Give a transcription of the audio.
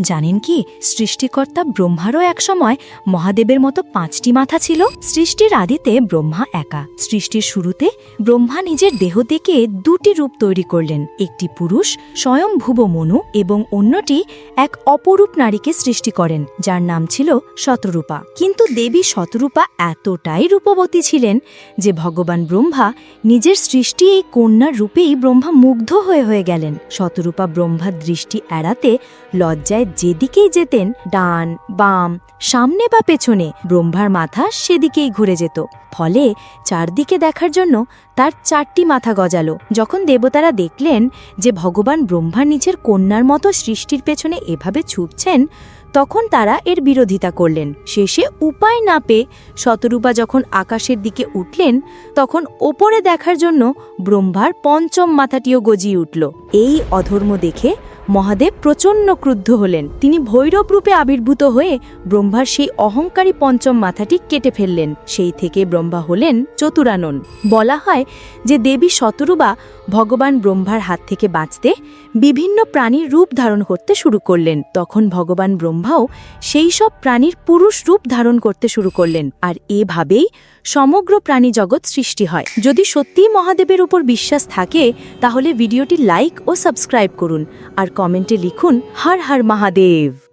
জানেন কি, সৃষ্টিকর্তা ব্রহ্মারও একসময় মহাদেবের মতো পাঁচটি মাথা ছিল। সৃষ্টির আদিতে ব্রহ্মা একা। সৃষ্টির শুরুতে ব্রহ্মা নিজের দেহ থেকে দুটি রূপ তৈরি করলেন। একটি পুরুষ, স্বয়ং ভুব মনু, এবং অন্যটি এক অপরূপ নারীকে সৃষ্টি করেন, যার নাম ছিল শতরূপা। কিন্তু দেবী শতরূপা এতটাই রূপবতী ছিলেন যে ভগবান ব্রহ্মা নিজের সৃষ্টি এই কন্যার রূপেই ব্রহ্মা মুগ্ধ হয়ে হয়ে গেলেন। শতরূপা ব্রহ্মার দৃষ্টি এড়াতে লজ্জায় যেদিকেই যেতেন, ডান, বাম, সামনে বা পেছনে, ব্রহ্মার মাথা সেদিকেই ঘুরে যেত। ফলে চারদিকে দেখার জন্য তার চারটি মাথা গজালো। যখন দেবতারা দেখলেন যে ভগবান ব্রহ্মার নিজের কন্যার মতো সৃষ্টির পেছনে এভাবে ছুটছেন, তখন তারা এর বিরোধিতা করলেন। শেষে উপায় না পেয়ে শতরূপা যখন আকাশের দিকে উঠলেন, তখন ওপরে দেখার জন্য ব্রহ্মার পঞ্চম মাথাটিও গজিয়ে উঠল। এই অধর্ম দেখে মহাদেব প্রচণ্ড ক্রুদ্ধ হলেন। তিনি ভৈরব রূপে আবির্ভূত হয়ে ব্রহ্মার সেই অহংকারী পঞ্চম মাথাটি কেটে ফেললেন। সেই থেকে ব্রহ্মা হলেন চতুরানন। বলা হয় যে দেবী শতরূপা ভগবান ব্রহ্মার হাত থেকে বাঁচতে বিভিন্ন প্রাণীর রূপ ধারণ করতে শুরু করলেন। তখন ভগবান ব্রহ্মাও সেই সব প্রাণীর পুরুষ রূপ ধারণ করতে শুরু করলেন আর এভাবেই সমগ্র প্রাণী জগৎ সৃষ্টি হয়। যদি সত্যিই মহাদেবের উপর বিশ্বাস থাকে, তাহলে ভিডিওটি লাইক ও সাবস্ক্রাইব করুন। আর কমেন্টে লিখুন হর হর মহাদেব।